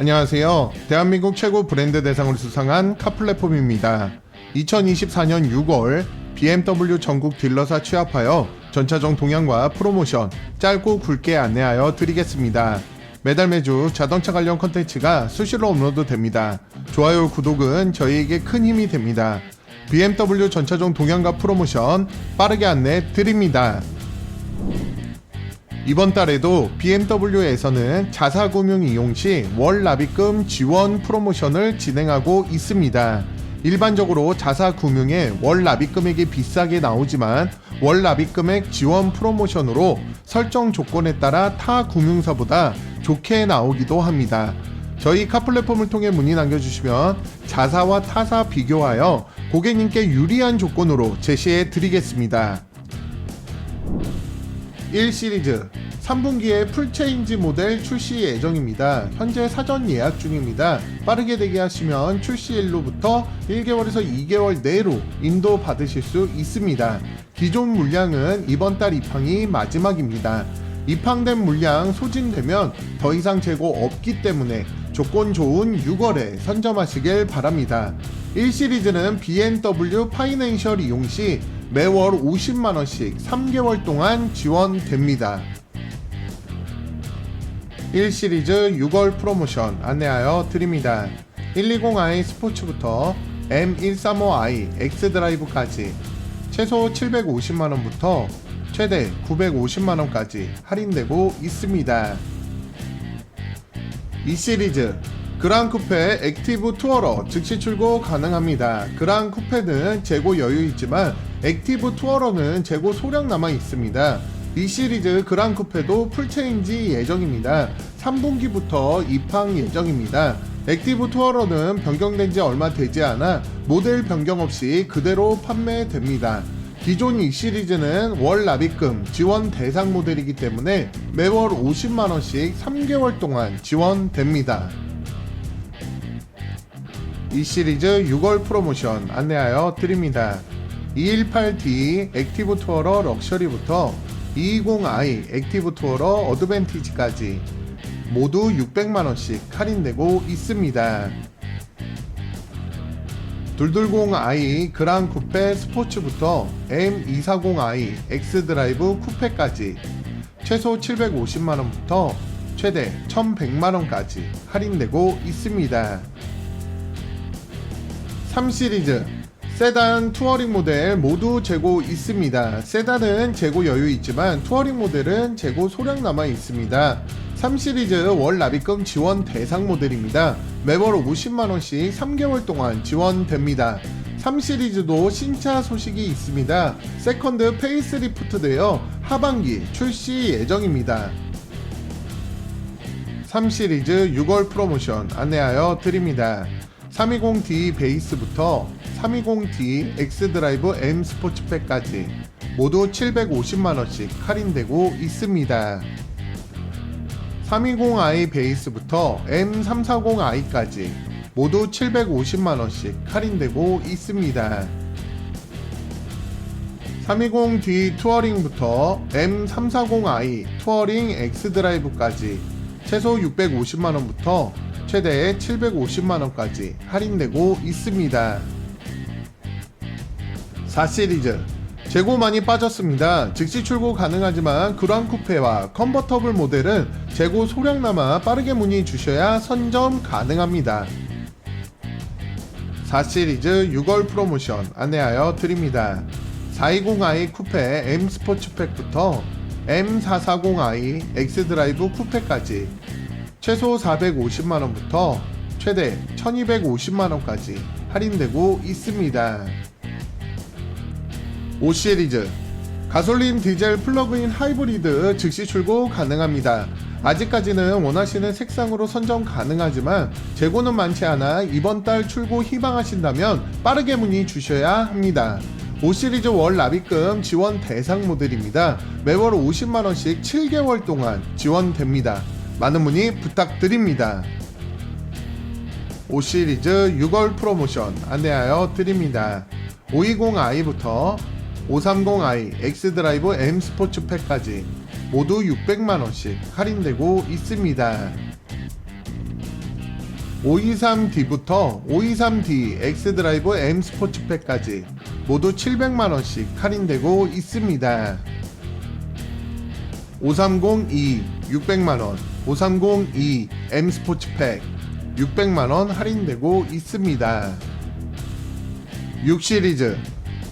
안녕하세요. 대한민국 최고 브랜드 대상을 수상한 카 플랫폼입니다. 2024년 6월 BMW 전국 딜러사 취합하여 전차종 동향과 프로모션 짧고 굵게 안내하여 드리겠습니다. 매달 매주 자동차 관련 컨텐츠가 수시로 업로드 됩니다. 좋아요, 구독은 저희에게 큰 힘이 됩니다. BMW 전차종 동향과 프로모션 빠르게 안내 드립니다. 이번 달에도 BMW에서는 자사금융 이용 시 월 납입금 지원 프로모션을 진행하고 있습니다. 일반적으로 자사금융의 월 납입금액이 비싸게 나오지만 월 납입금액 지원 프로모션으로 설정 조건에 따라 타 금융사보다 좋게 나오기도 합니다. 저희 카 플랫폼을 통해 문의 남겨주시면 자사와 타사 비교하여 고객님께 유리한 조건으로 제시해 드리겠습니다. 1 시리즈 3분기에 풀체인지 모델 출시 예정입니다. 현재 사전 예약 중입니다. 빠르게 대기하시면 출시일로부터 1개월에서 2개월 내로 인도 받으실 수 있습니다. 기존 물량은 이번 달 입항이 마지막입니다. 입항된 물량 소진되면 더 이상 재고 없기 때문에 조건 좋은 6월에 선점하시길 바랍니다. 1 시리즈는 BMW 파이낸셜 이용 시 매월 50만원씩 3개월 동안 지원됩니다. 1 시리즈 6월 프로모션 안내하여 드립니다. 120i 스포츠부터 M135i X드라이브까지 최소 750만원부터 최대 950만원까지 할인되고 있습니다. 이 시리즈 그랑 쿠페 액티브 투어러 즉시 출고 가능합니다. 그랑 쿠페는 재고 여유 있지만 액티브 투어러는 재고 소량 남아 있습니다. 이 시리즈 그랑 쿠페도 풀체인지 예정입니다. 3분기부터 입항 예정입니다. 액티브 투어러는 변경된 지 얼마 되지 않아 모델 변경 없이 그대로 판매됩니다. 기존 이 시리즈는 월 납입금 지원 대상 모델이기 때문에 매월 50만원씩 3개월 동안 지원됩니다. 이 시리즈 6월 프로모션 안내하여 드립니다. 218D 액티브 투어러 럭셔리부터 220i 액티브 투어러 어드밴티지까지 모두 600만원씩 할인되고 있습니다. 220i 그랑 쿠페 스포츠부터 M240i X드라이브 쿠페까지 최소 750만원부터 최대 1100만원까지 할인되고 있습니다. 3 시리즈 세단 투어링 모델 모두 재고 있습니다. 세단은 재고 여유 있지만 투어링 모델은 재고 소량 남아 있습니다. 3 시리즈 월 납입금 지원 대상 모델입니다. 매월 50만원씩 3개월 동안 지원됩니다. 3 시리즈도 신차 소식이 있습니다. 세컨드 페이스리프트 되어 하반기 출시 예정입니다. 3 시리즈 6월 프로모션 안내하여 드립니다. 320D 베이스부터 320D X드라이브 M 스포츠팩까지 모두 750만원씩 할인되고 있습니다. 320i 베이스부터 M340i까지 모두 750만원씩 할인되고 있습니다. 320D 투어링부터 M340i 투어링 X드라이브까지 최소 650만원부터 최대 750만원까지 할인되고 있습니다. 4 시리즈 재고 많이 빠졌습니다. 즉시 출고 가능하지만 그랑 쿠페와 컨버터블 모델은 재고 소량 남아 빠르게 문의 주셔야 선점 가능합니다. 4 시리즈 6월 프로모션 안내하여 드립니다. 420i 쿠페 M 스포츠팩부터 M440i X드라이브 쿠페까지 최소 450만원부터 최대 1250만원까지 할인되고 있습니다. 5 시리즈 가솔린 디젤 플러그인 하이브리드 즉시 출고 가능합니다. 아직까지는 원하시는 색상으로 선정 가능하지만 재고는 많지 않아 이번 달 출고 희망하신다면 빠르게 문의 주셔야 합니다. 5 시리즈 월 납입금 지원 대상 모델입니다. 매월 50만원씩 7개월 동안 지원됩니다. 많은 문의 부탁드립니다. 5 시리즈 6월 프로모션 안내하여 드립니다. 520i부터 530i X드라이브 M 스포츠팩까지 모두 600만원씩 할인되고 있습니다. 523D부터 523D X드라이브 M 스포츠팩까지 모두 700만원씩 할인되고 있습니다. 530E 600만원, 530E M 스포츠팩 600만원 할인되고 있습니다. 6 시리즈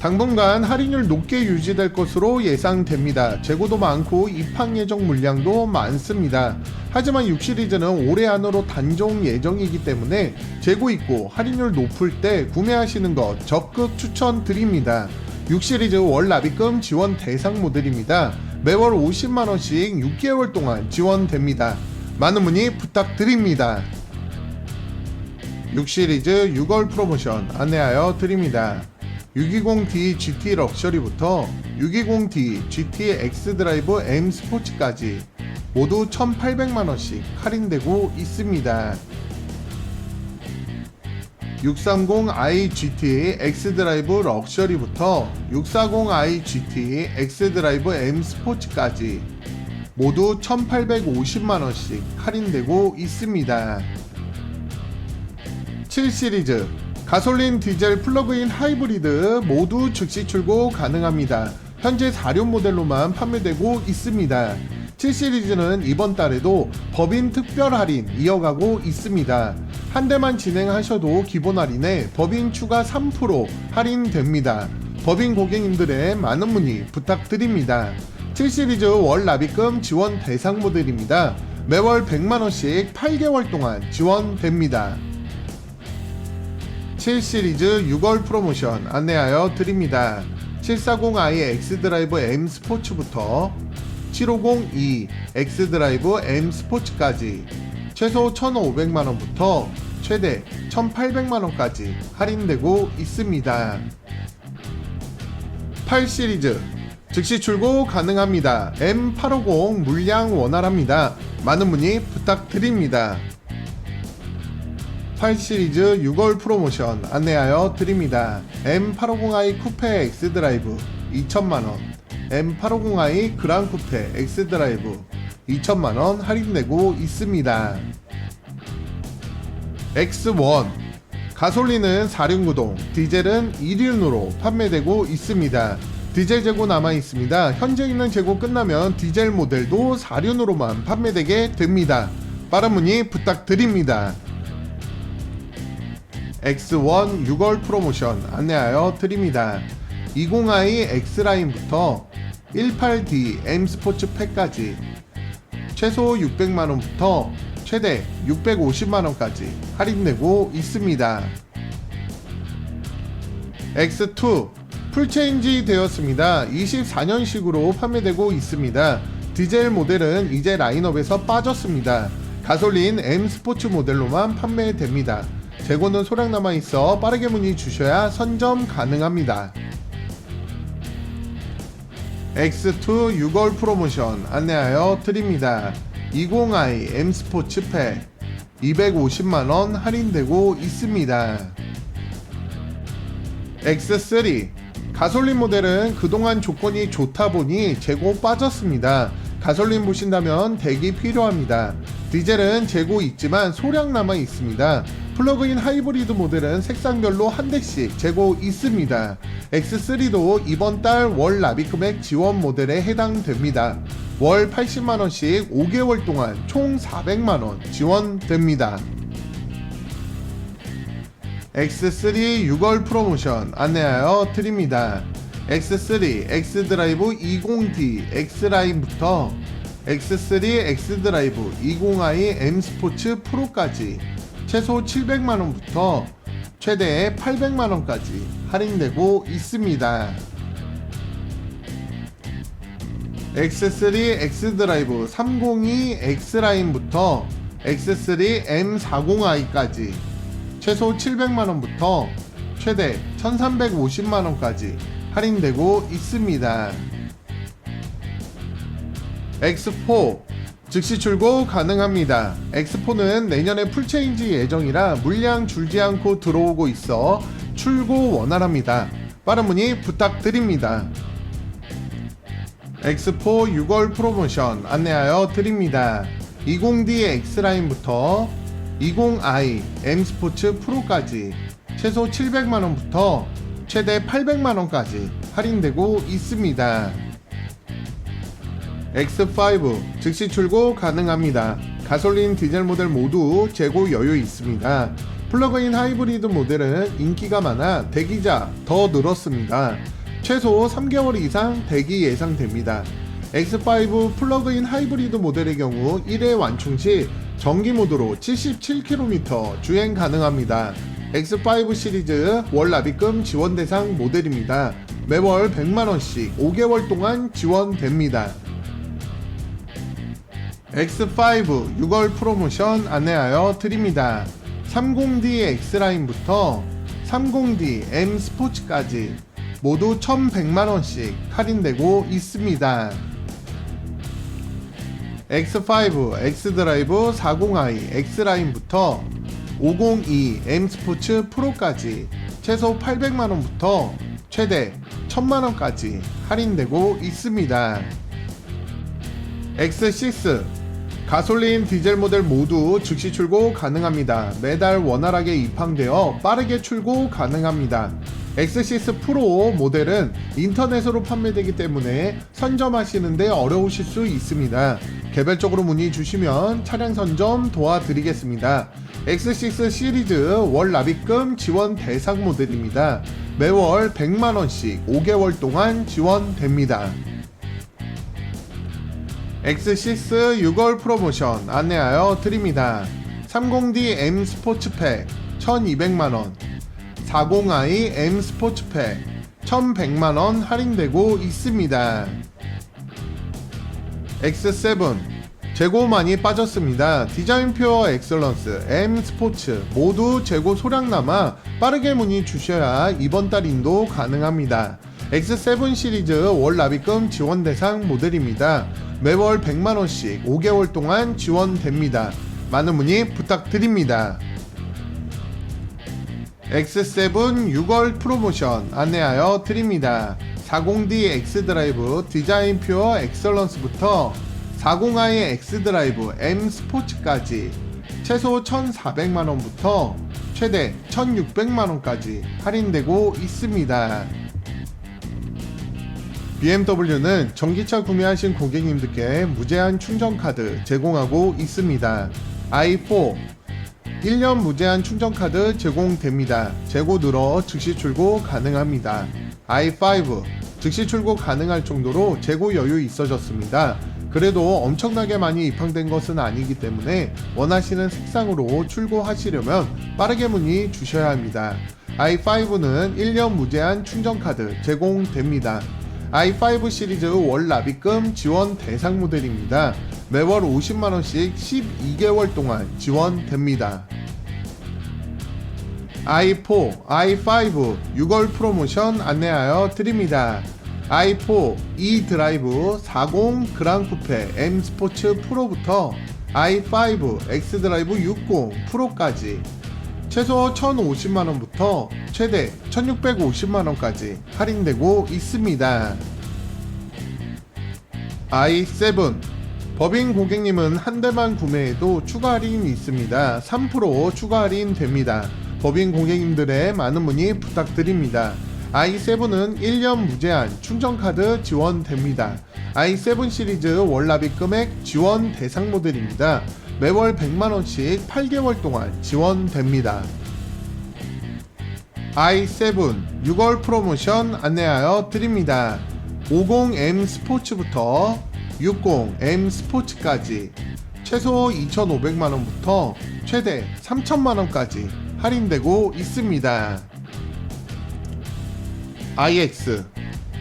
당분간 할인율 높게 유지될 것으로 예상됩니다. 재고도 많고 입항 예정 물량도 많습니다. 하지만 6 시리즈는 올해 안으로 단종 예정이기 때문에 재고 있고 할인율 높을 때 구매하시는 것 적극 추천드립니다. 6 시리즈 월 납입금 지원 대상 모델입니다. 매월 50만 원씩 6개월 동안 지원됩니다. 많은 문의 부탁드립니다. 6 시리즈 6월 프로모션 안내하여 드립니다. 620D GT 럭셔리부터 620D GT X 드라이브 M 스포츠까지 모두 1,800만원씩 할인되고 있습니다. 630i GT X 드라이브 럭셔리부터 640i GT X 드라이브 M 스포츠까지 모두 1,850만원씩 할인되고 있습니다. 7 시리즈 가솔린 디젤 플러그인 하이브리드 모두 즉시 출고 가능합니다. 현재 4륜 모델로만 판매되고 있습니다. 7 시리즈는 이번 달에도 법인 특별 할인 이어가고 있습니다. 한 대만 진행하셔도 기본 할인에 법인 추가 3% 할인됩니다. 법인 고객님들의 많은 문의 부탁드립니다. 7 시리즈 월 납입금 지원 대상 모델입니다. 매월 100만원씩 8개월 동안 지원됩니다. 7 시리즈 6월 프로모션 안내하여 드립니다. 740i X드라이브 M 스포츠부터 750e X드라이브 M 스포츠까지 최소 1,500만원부터 최대 1,800만원까지 할인되고 있습니다. 8 시리즈 즉시 출고 가능합니다. M850 물량 원활합니다. 많은 문의 부탁드립니다. 8 시리즈 6월 프로모션 안내하여 드립니다. M850i 쿠페 X 드라이브 2천만원, M850i 그랑 쿠페 X 드라이브 2천만원 할인되고 있습니다. X1 가솔린은 4륜구동, 디젤은 1륜으로 판매되고 있습니다. 디젤 재고 남아 있습니다. 현재 있는 재고 끝나면 디젤 모델도 4륜으로만 판매되게 됩니다. 빠른 문의 부탁드립니다. X1 6월 프로모션 안내하여 드립니다. 20i X라인부터 18D M 스포츠 팩까지 최소 600만원부터 최대 650만원까지 할인되고 있습니다. X2 풀체인지 되었습니다. 24년식으로 판매되고 있습니다. 디젤 모델은 이제 라인업에서 빠졌습니다. 가솔린 M 스포츠 모델로만 판매됩니다. 재고는 소량 남아 있어 빠르게 문의 주셔야 선점 가능합니다. X2 6월 프로모션 안내하여 드립니다. 20i M 스포츠 팩 250만원 할인되고 있습니다. X3 가솔린 모델은 그동안 조건이 좋다 보니 재고 빠졌습니다. 가솔린 보신다면 대기 필요합니다. 디젤은 재고 있지만 소량 남아 있습니다. 플러그인 하이브리드 모델은 색상별로 한 대씩 재고 있습니다. X3도 이번 달 월 납입 금액 지원 모델에 해당됩니다. 월 80만원씩 5개월 동안 총 400만원 지원됩니다. X3 6월 프로모션 안내하여 드립니다. X3 X드라이브 20D X라인부터 X3 X드라이브 20i M 스포츠 프로까지 최소 700만원부터 최대 800만원까지 할인되고 있습니다. X3 X드라이브 302 X라인부터 X3 M40i까지 최소 700만원부터 최대 1350만원까지 할인되고 있습니다. X4 즉시 출고 가능합니다. X4는 내년에 풀체인지 예정이라 물량 줄지 않고 들어오고 있어 출고 원활합니다. 빠른 문의 부탁드립니다. X4 6월 프로모션 안내하여 드립니다. 20D X라인부터 20i M 스포츠 프로까지 최소 700만원부터 최대 800만원까지 할인되고 있습니다. X5 즉시 출고 가능합니다. 가솔린 디젤 모델 모두 재고 여유 있습니다. 플러그인 하이브리드 모델은 인기가 많아 대기자 더 늘었습니다. 최소 3개월 이상 대기 예상됩니다. X5 플러그인 하이브리드 모델의 경우 1회 완충 시 전기 모드로 77km 주행 가능합니다. X5 시리즈 월 납입금 지원 대상 모델입니다. 매월 100만원씩 5개월 동안 지원됩니다. X5 6월 프로모션 안내하여 드립니다. 30D X라인부터 30D M 스포츠까지 모두 1100만원씩 할인되고 있습니다. X5 X드라이브 40i X라인부터 502 M 스포츠 프로까지 최소 800만원부터 최대 1000만원까지 할인되고 있습니다. X6 가솔린 디젤 모델 모두 즉시 출고 가능합니다. 매달 원활하게 입항되어 빠르게 출고 가능합니다. X6 프로 모델은 인터넷으로 판매되기 때문에 선점하시는데 어려우실 수 있습니다. 개별적으로 문의 주시면 차량 선점 도와드리겠습니다. X6 시리즈 월 납입금 지원 대상 모델입니다. 매월 100만원씩 5개월 동안 지원됩니다. X6 6월 프로모션 안내하여 드립니다. 30D M 스포츠팩 1200만원 40i M 스포츠팩 1100만원 할인되고 있습니다. X7 재고 많이 빠졌습니다. 디자인 퓨어 엑셀런스, M 스포츠 모두 재고 소량 남아 빠르게 문의 주셔야 이번 달 인도 가능합니다. X7 시리즈 월 납입금 지원 대상 모델입니다. 매월 100만원씩 5개월 동안 지원됩니다. 많은 문의 부탁드립니다. X7 6월 프로모션 안내하여 드립니다. 40D X드라이브 디자인 퓨어 엑설런스부터 40i X드라이브 M 스포츠까지 최소 1,400만원부터 최대 1,600만원까지 할인되고 있습니다. BMW는 전기차 구매하신 고객님들께 무제한 충전 카드 제공하고 있습니다. i4 1년 무제한 충전 카드 제공됩니다. 재고 늘어 즉시 출고 가능합니다. I5 즉시 출고 가능할 정도로 재고 여유 있어졌습니다. 그래도 엄청나게 많이 입항된 것은 아니기 때문에 원하시는 색상으로 출고하시려면 빠르게 문의 주셔야 합니다. i5는 1년 무제한 충전 카드 제공됩니다. i5 시리즈 월 납입금 지원 대상 모델입니다. 매월 50만원씩 12개월 동안 지원됩니다. I4, i5 6월 프로모션 안내하여 드립니다. i4 e 드라이브 40 그랑 쿠페 M 스포츠 프로부터 i5 X 드라이브 60 프로까지 최소 1,050만원부터 최대 1,650만원까지 할인되고 있습니다. i7 법인 고객님은 한 대만 구매해도 추가 할인이 있습니다. 3% 추가 할인 됩니다. 법인 고객님들의 많은 문의 부탁드립니다. i7은 1년 무제한 충전카드 지원됩니다. i7 시리즈 월납입 금액 지원 대상 모델입니다. 매월 100만원씩 8개월 동안 지원됩니다. i7 6월 프로모션 안내하여 드립니다. 50M 스포츠부터 60M 스포츠까지 최소 2,500만원부터 최대 3,000만원까지 할인되고 있습니다. iX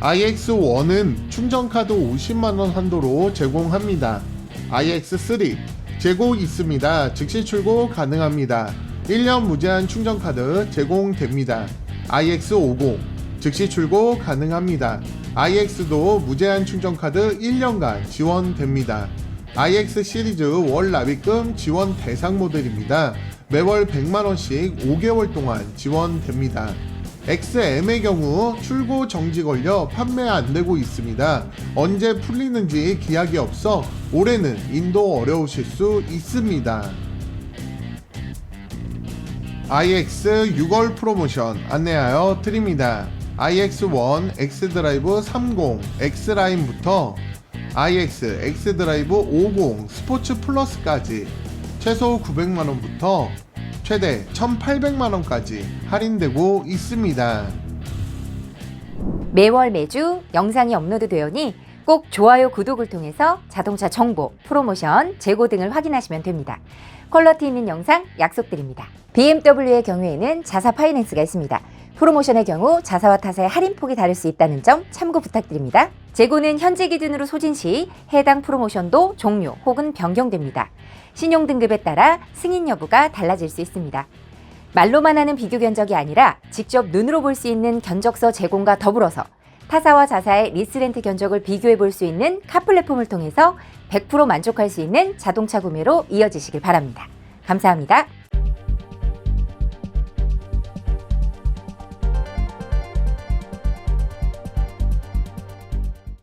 iX1은 충전카드 50만원 한도로 제공합니다. iX3 재고 있습니다. 즉시 출고 가능합니다. 1년 무제한 충전카드 제공됩니다. iX50 즉시 출고 가능합니다. iX도 무제한 충전카드 1년간 지원됩니다. iX 시리즈 월 납입금 지원 대상 모델입니다. 매월 100만원씩 5개월 동안 지원됩니다. XM의 경우 출고 정지 걸려 판매 안 되고 있습니다. 언제 풀리는지 기약이 없어 올해는 인도 어려우실 수 있습니다. iX 6월 프로모션 안내하여 드립니다. iX1, X드라이브 30, X라인부터 iX, X드라이브 50, 스포츠 플러스까지 최소 900만원부터 최대 1800만원까지 할인되고 있습니다. 매월 매주 영상이 업로드되오니 꼭 좋아요, 구독을 통해서 자동차 정보, 프로모션, 재고 등을 확인하시면 됩니다. 퀄러티 있는 영상 약속드립니다. BMW의 경우에는 자사 파이낸스가 있습니다. 프로모션의 경우 자사와 타사의 할인폭이 다를 수 있다는 점 참고 부탁드립니다. 재고는 현재 기준으로 소진 시 해당 프로모션도 종료 혹은 변경됩니다. 신용 등급에 따라 승인 여부가 달라질 수 있습니다. 말로만 하는 비교 견적이 아니라 직접 눈으로 볼 수 있는 견적서 제공과 더불어서 타사와 자사의 리스렌트 견적을 비교해 볼 수 있는 카 플랫폼을 통해서 100% 만족할 수 있는 자동차 구매로 이어지시길 바랍니다. 감사합니다.